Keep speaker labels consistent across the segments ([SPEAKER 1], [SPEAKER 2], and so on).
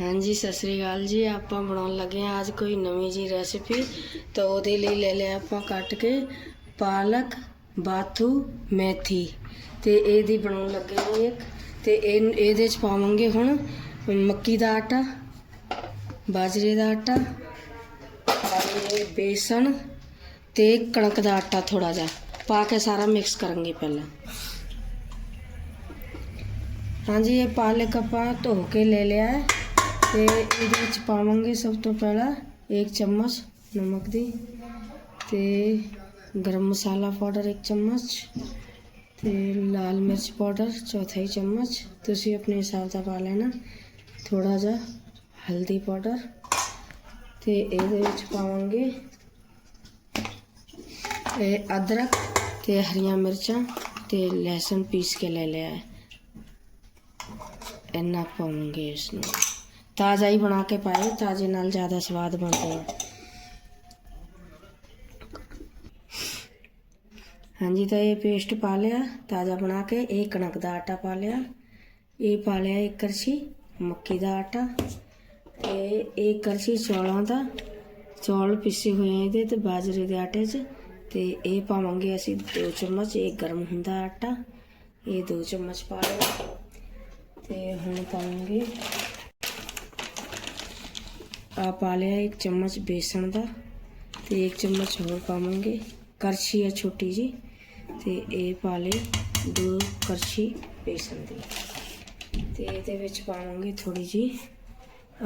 [SPEAKER 1] ਹਾਂਜੀ, ਸਤਿ ਸ੍ਰੀ ਅਕਾਲ ਜੀ। ਆਪਾਂ ਬਣਾਉਣ ਲੱਗੇ ਹਾਂ ਅੱਜ ਕੋਈ ਨਵੀਂ ਜੀ ਰੈਸਿਪੀ ਤਾਂ ਉਹਦੇ ਲਈ ਲੈ ਲਿਆ ਆਪਾਂ ਕੱਟ ਕੇ ਪਾਲਕ, ਬਾਥੂ, ਮੇਥੀ। ਤੇ ਇਹਦੀ ਬਣਾਉਣ ਲੱਗੇ ਹਾਂ ਇੱਕ। ਤੇ ਇਹ, ਇਹਦੇ ਚ ਪਾਵਾਂਗੇ ਹੁਣ ਮੱਕੀ ਦਾ ਆਟਾ, ਬਾਜਰੇ ਦਾ ਆਟਾ ਤੇ ਬੇਸਣ ਤੇ ਕਣਕ ਦਾ ਆਟਾ ਥੋੜਾ ਜਿਹਾ। ਪਾ ਕੇ ਸਾਰਾ ਮਿਕਸ ਕਰਾਂਗੇ ਪਹਿਲਾਂ। ਹਾਂਜੀ, ਇਹ ਪਾਲਕ ਆਪਾਂ ਧੋ ਕੇ ਲੈ ਲਿਆ ਹੈ। ਤੇ ਇਹਦੇ ਵਿੱਚ ਪਾਵਾਂਗੇ ਸਭ ਤੋਂ ਪਹਿਲਾਂ ਇੱਕ ਚਮਚ ਨਮਕ ਦੀ ਤੇ ਗਰਮ ਮਸਾਲਾ ਪਾਊਡਰ ਇੱਕ ਚਮਚ ਤੇ ਲਾਲ ਮਿਰਚ ਪਾਊਡਰ ਚੌਥਾਈ ਚਮਚ ਤੁਸੀਂ ਆਪਣੇ ਹਿਸਾਬ ਦਾ ਪਾ ਲੈਣਾ ਥੋੜਾ ਜਿਹਾ ਹਲਦੀ ਪਾਊਡਰ ਤੇ ਇਹਦੇ ਵਿੱਚ ਪਾਵਾਂਗੇ ਇਹ ਅਦਰਕ ਤੇ ਹਰੀਆਂ ਮਿਰਚਾਂ ਤੇ ਲਸਣ ਪੀਸ ਕੇ ਲੈ ਲਿਆ ਹੈ ਇੰਨਾ ਪਾਵਾਂਗੇ ਇਸ ਨੂੰ ਤਾਜ਼ਾ ਹੀ ਬਣਾ ਕੇ ਪਾਏ, ਤਾਜ਼ੇ ਨਾਲ ਜ਼ਿਆਦਾ ਸਵਾਦ ਬਣਦਾ ਹੈ ਹਾਂਜੀ, ਤਾਂ ਇਹ ਪੇਸਟ ਪਾ ਲਿਆ, ਤਾਜ਼ਾ ਬਣਾ ਕੇ, ਇਹ ਕਣਕ ਦਾ ਆਟਾ ਪਾ ਲਿਆ, ਇਹ ਪਾ ਲਿਆ ਇੱਕ ਕਰਸ਼ੀ ਮੱਕੀ ਦਾ ਆਟਾ, ਤੇ ਇਹ ਕਰਛੀ ਚੌਲਾਂ ਦਾ, ਚੌਲ ਪਿਸੇ ਹੋਏ ਆ ਇਹਦੇ ਤੇ ਬਾਜਰੇ ਦੇ ਆਟੇ 'ਚ, ਤੇ ਇਹ ਪਾਵਾਂਗੇ ਅਸੀਂ 2 ਚਮਚ, ਇਹ ਗਰਮ ਹੁੰਦਾ ਆਟਾ, ਇਹ 2 ਚਮਚ ਪਾ ਲਿਆ, ਤੇ ਹੁਣ ਪਾਵਾਂਗੇ ਆ ਪਾ ਲਿਆ ਇੱਕ ਚਮਚ ਬੇਸਣ ਦਾ ਤੇ ਇੱਕ ਚਮਚ ਹੋਰ ਪਾਵਾਂਗੇ। ਕਰਛੀ ਹੈ ਛੋਟੀ ਜੀ ਤੇ ਇਹ ਪਾ ਲਈ ਦੋ ਕਰਛੀ ਬੇਸਣ ਦੀ। ਤੇ ਇਹਦੇ ਵਿੱਚ ਪਾਵਾਂਗੇ ਥੋੜੀ ਜੀ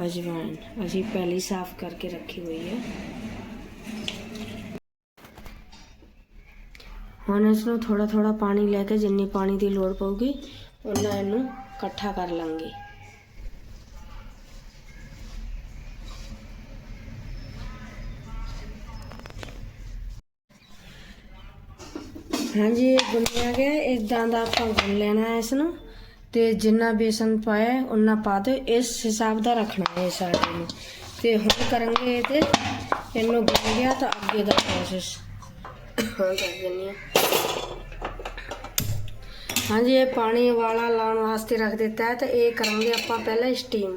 [SPEAKER 1] ਅਜਵਾਇਣ। ਅਸੀਂ ਪਹਿਲੇ ਸਾਫ਼ ਕਰਕੇ ਰੱਖੀ ਹੋਈ ਹੈ। ਹੁਣ ਇਸ ਨੂੰ ਥੋੜਾ ਥੋੜਾ ਪਾਣੀ ਲੈ ਕੇ ਜਿੰਨੀ ਪਾਣੀ ਦੀ ਲੋੜ ਪਊਗੀ, ਉਹਨਾਂ ਇਹਨੂੰ ਇਕੱਠਾ ਕਰ ਲਾਂਗੇ। ਹਾਂਜੀ ਇਹ ਗੁੰਨਿਆ ਗਿਆ ਇਦਾਂ ਦਾ ਆਪਾਂ ਗੁੰਨ ਲੈਣਾ ਹੈ ਇਸ ਨੂੰ। ਤੇ ਜਿੰਨਾ ਬੇਸਨ ਪਾਇਆ ਉਨਾ ਪਾ ਦਿਓ। ਇਸ ਹਿਸਾਬ ਦਾ ਰੱਖਣਾ ਹੈ ਸਾਡੇ ਨੂੰ। ਤੇ ਹੁਣ ਕਰਾਂਗੇ ਇਹ ਤੇ ਇਹਨੂੰ ਗੁੰਨ ਗਿਆ ਤਾਂ ਅੱਗੇ ਦਾ ਪ੍ਰੋਸੈਸ ਹਾਂ ਕਰ ਦਿੰਨੀ ਹਾਂਜੀ ਇਹ ਪਾਣੀ ਵਾਲਾ ਲਾਉਣ ਵਾਸਤੇ ਰੱਖ ਦਿੱਤਾ ਹੈ। ਤੇ ਇਹ ਕਰਾਂਗੇ ਆਪਾਂ ਪਹਿਲਾਂ ਸਟੀਮ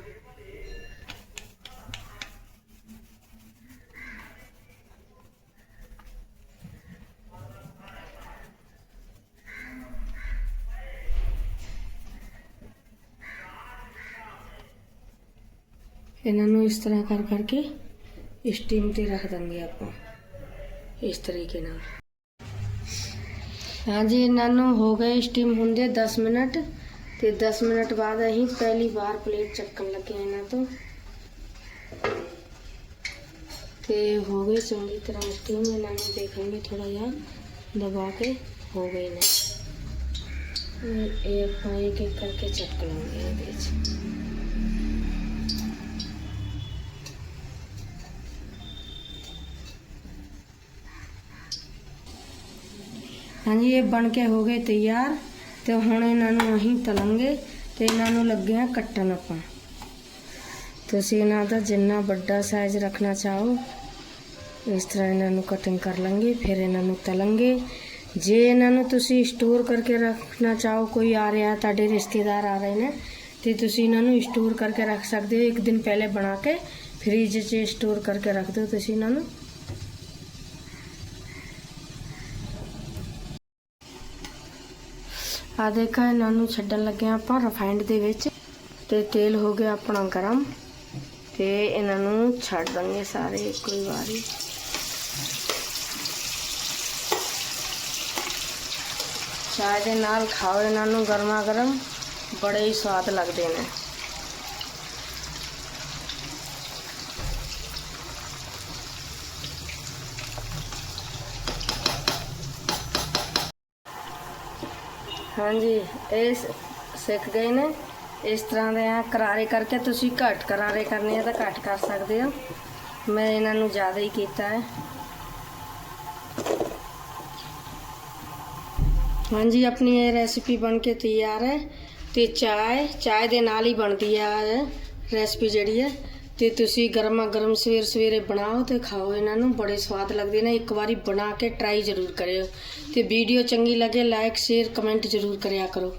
[SPEAKER 1] ਇਹਨਾਂ ਨੂੰ ਇਸ ਤਰ੍ਹਾਂ ਕਰ ਕਰਕੇ ਸਟੀਮ ਤੇ ਰੱਖ ਦਾਂਗੇ ਆਪਾਂ ਇਸ ਤਰੀਕੇ ਨਾਲ ਹਾਂਜੀ ਇਹਨਾਂ ਨੂੰ ਹੋ ਗਏ ਸਟੀਮ ਹੁੰਦੇ 10 ਮਿੰਟ ਤੇ 10 ਮਿੰਟ ਬਾਅਦ ਅਸੀਂ ਪਹਿਲੀ ਵਾਰ ਪਲੇਟ ਚੱਕਣ ਲੱਗੇ ਇਹਨਾਂ ਤੋਂ ਤੇ ਹੋ ਗਏ ਚੰਗੀ ਤਰ੍ਹਾਂ ਸਟੀਮ ਇਹਨਾਂ ਨੂੰ ਦੇਖਾਂਗੇ ਥੋੜਾ ਜਿਹਾ ਦਬਾ ਕੇ ਹੋ ਗਏ ਨੇ ਇਹ- ਆਪਾਂ ਇੱਕ ਇੱਕ ਕਰਕੇ ਚੱਕ ਲਵਾਂਗੇ ਇਹਦੇ ਵਿੱਚ ਹਾਂਜੀ, ਇਹ ਬਣ ਕੇ ਹੋ ਗਏ ਤਿਆਰ ਤੇ ਹੁਣ ਇਹਨਾਂ ਨੂੰ ਅਸੀਂ ਤਲਾਂਗੇ ਤੇ ਇਹਨਾਂ ਨੂੰ ਲੱਗੇ ਆ ਕੱਟਣ ਆਪਾਂ। ਤੁਸੀਂ ਇਹਨਾਂ ਦਾ ਜਿੰਨਾ ਵੱਡਾ ਸਾਈਜ਼ ਰੱਖਣਾ ਚਾਹੋ, ਇਸ ਤਰ੍ਹਾਂ ਇਹਨਾਂ ਨੂੰ ਕਟਿੰਗ ਕਰ ਲਾਂਗੇ, ਫਿਰ ਇਹਨਾਂ ਨੂੰ ਤਲਾਂਗੇ। ਜੇ ਇਹਨਾਂ ਨੂੰ ਤੁਸੀਂ ਸਟੋਰ ਕਰਕੇ ਰੱਖਣਾ ਚਾਹੋ, ਕੋਈ ਆ ਰਿਹਾ, ਤੁਹਾਡੇ ਰਿਸ਼ਤੇਦਾਰ ਆ ਰਹੇ ਨੇ, ਤੇ ਤੁਸੀਂ ਇਹਨਾਂ ਨੂੰ ਸਟੋਰ ਕਰਕੇ ਰੱਖ ਸਕਦੇ ਹੋ, ਇੱਕ ਦਿਨ ਪਹਿਲੇ ਬਣਾ ਕੇ ਫ੍ਰਿਜ 'ਚ ਸਟੋਰ ਕਰਕੇ ਰੱਖ ਦਿਓ ਤੁਸੀਂ ਇਹਨਾਂ ਨੂੰ। ਆ ਦੇਖਾ, ਇਹਨਾਂ ਨੂੰ ਛੱਡਣ ਲੱਗੇ ਹਾਂ ਆਪਾਂ ਰਿਫਾਈਂਡ ਦੇ ਵਿੱਚ ਤੇ ਤੇਲ ਹੋ ਗਿਆ ਆਪਣਾ ਗਰਮ ਤੇ ਇਹਨਾਂ ਨੂੰ ਛੱਡ ਦਾਂਗੇ ਸਾਰੇ ਇੱਕੋ ਹੀ ਵਾਰੀ। ਚਾਹ ਦੇ ਨਾਲ ਖਾਓ, ਇਹਨਾਂ ਨੂੰ ਗਰਮਾ ਗਰਮ ਬੜੇ ਹੀ ਸਵਾਦ ਲੱਗਦੇ ਨੇ। ਹਾਂਜੀ, ਇਹ ਸਿੱਖ ਗਏ ਨੇ। ਇਸ ਤਰ੍ਹਾਂ ਦੇ ਆ ਕਰਾਰੇ ਕਰਕੇ ਤੁਸੀਂ ਘੱਟ ਕਰਾਰੇ ਕਰਨੇ ਆ ਤਾਂ ਘੱਟ ਕਰ ਸਕਦੇ ਹੋ। ਮੈਂ ਇਹਨਾਂ ਨੂੰ ਜ਼ਿਆਦਾ ਹੀ ਕੀਤਾ ਹੈ। ਹਾਂਜੀ, ਆਪਣੀ ਇਹ ਰੈਸਿਪੀ ਬਣ ਕੇ ਤਿਆਰ ਹੈ ਤੇ ਚਾਹ ਚਾਹ ਦੇ ਨਾਲ ਹੀ ਬਣਦੀ ਆ ਰੈਸਿਪੀ ਜਿਹੜੀ ਹੈ। ਤੇ ਤੁਸੀਂ ਗਰਮਾ ਗਰਮ ਸਵੇਰ ਸਵੇਰੇ ਬਣਾਓ ਤੇ ਖਾਓ। ਇਹਨਾਂ ਨੂੰ ਬੜੇ ਸਵਾਦ ਲੱਗਦੇ ਨੇ। ਇੱਕ ਵਾਰੀ ਬਣਾ ਕੇ ਟਰਾਈ ਜ਼ਰੂਰ ਕਰਿਓ। ਤੇ ਵੀਡੀਓ ਚੰਗੀ ਲੱਗੇ ਲਾਈਕ ਸ਼ੇਅਰ ਕਮੈਂਟ ਜ਼ਰੂਰ ਕਰਿਆ ਕਰੋ।